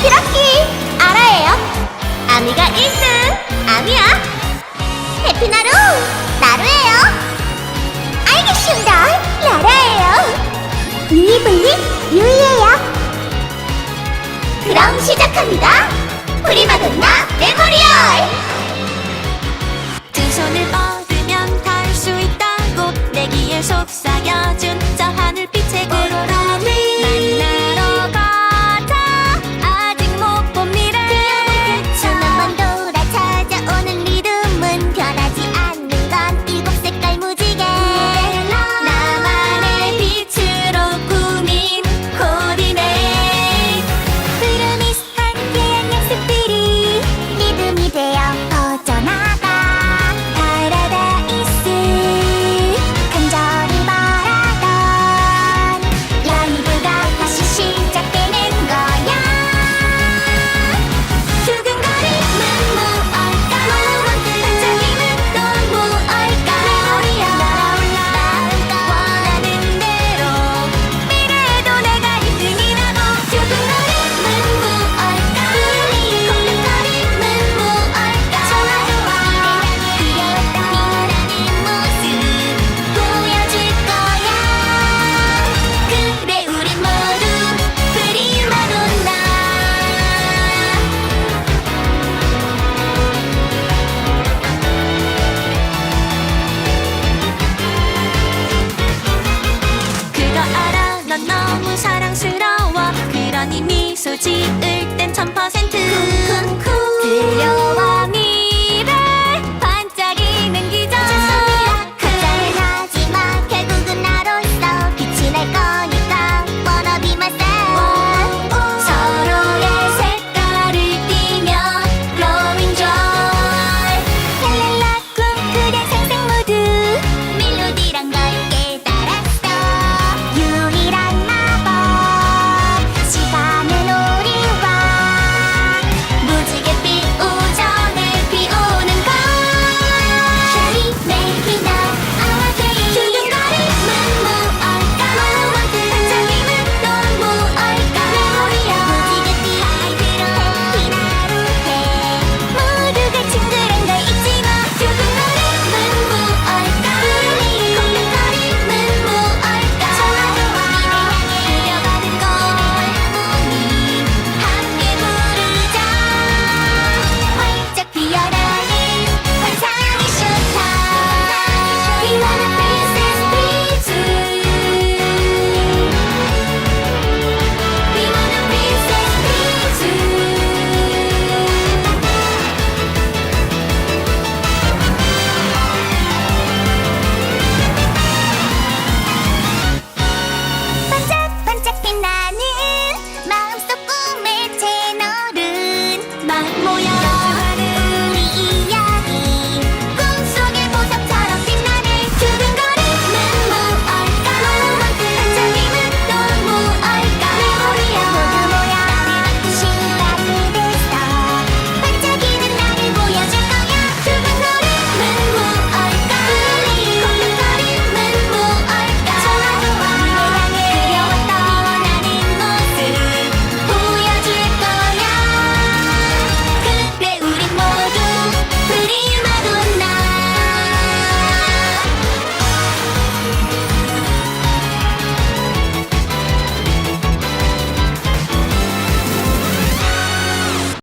럭키럭키 알아예요? 아미가 1등 아미야. 해피나루 나루예요. 알겠습니다. 라라예요. 블리블리 유이예요. 그럼 시작합니다. 프리마돈나 메모리얼. 두 손을 뻗 수 지을 땐1 0 0